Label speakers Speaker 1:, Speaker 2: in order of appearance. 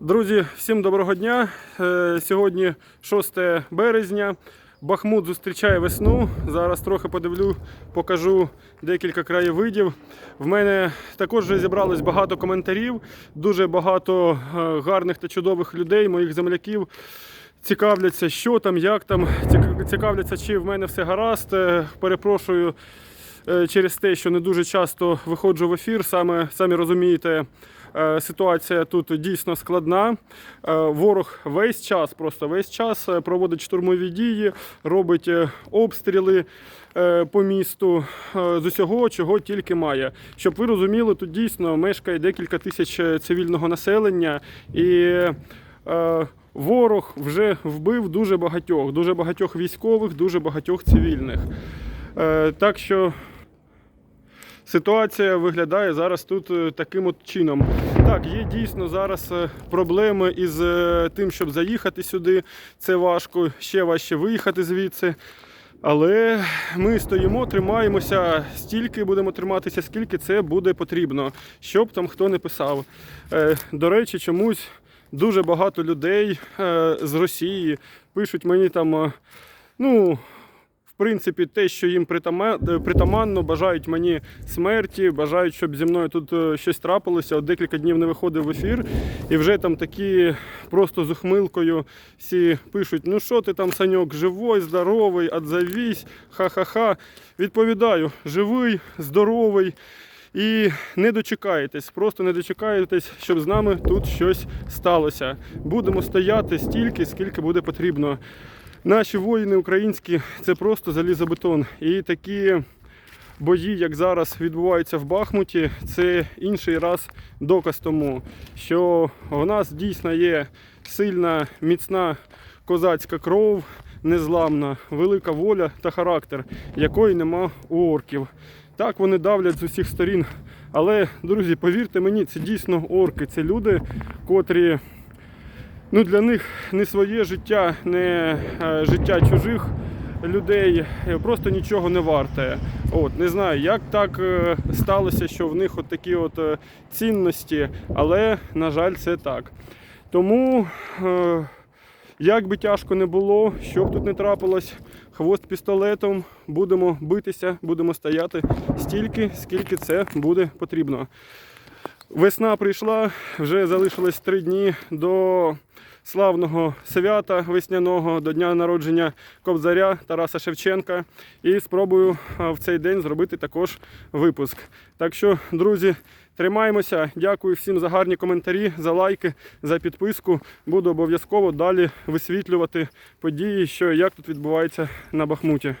Speaker 1: Друзі, всім доброго дня. Е, Сьогодні 6 березня. Бахмут зустрічає весну. Зараз трохи подивлю, покажу декілька краєвидів. В мене також зібралось багато коментарів, дуже багато е, гарних та чудових людей, моїх земляків. Цікавляться, що там, як там, Цік- цікавляться, чи в мене все гаразд. Е, Перепрошую через те, що не дуже часто виходжу в ефір. Саме самі розумієте, ситуація тут дійсно складна. Е, Ворог весь час, просто весь час е, проводить штурмові дії, робить е, обстріли е, по місту е, з усього, чого тільки має. Щоб ви розуміли, тут дійсно мешкає декілька тисяч е, цивільного населення і. е, Ворог вже вбив дуже багатьох, дуже багатьох військових, дуже багатьох цивільних. Е, Так що ситуація виглядає зараз тут е, таким от чином. Так, є дійсно зараз е, проблеми із е, тим, щоб заїхати сюди. Це важко, ще важче виїхати звідси. Але ми стоїмо, тримаємося стільки будемо триматися, скільки це буде потрібно, щоб там хто не писав. До речі, чомусь дуже багато людей з Росії пишуть мені там, ну, принципі, те, що їм е, притаманно, бажають мені смерті, бажають, щоб зі мною тут е, щось трапилося. От декілька днів не виходив в ефір, і вже там такі просто з ухмилкою всі пишуть: ну що ти там, Саньок, живой, здоровий, отзовись, ха-ха-ха. Відповідаю, живий, здоровий. І не дочекаєтесь, просто не дочекаєтесь, щоб з нами тут щось сталося. Будемо стояти стільки, скільки буде потрібно. Наші воїни українські це просто залізобетон. І такі бої, як зараз відбуваються в Бахмуті, це інший раз доказ тому, що в нас дійсно є сильна, міцна козацька кров, незламна, велика воля та характер, якої нема у орків. Так вони давлять з усіх сторін. Але, друзі, повірте мені, це дійсно орки. Це люди, котрі ну, для них не своє життя, не е, життя чужих людей е, просто нічого не варте. От, не знаю, як так е, сталося, що в них от такі от цінності, але, на жаль, це так. Тому. Як би тяжко не було, що б тут не трапилось, хвост пістолетом, будемо битися, будемо стояти стільки, скільки це буде потрібно. Весна прийшла, вже залишилось три дні до славного свята весняного, до дня народження Кобзаря Тараса Шевченка. І спробую в цей день зробити також випуск. Так що, друзі, тримаємося. Дякую всім за гарні коментарі, за лайки, за підписку. Буду обов'язково далі висвітлювати події, що як тут відбувається на Бахмуті.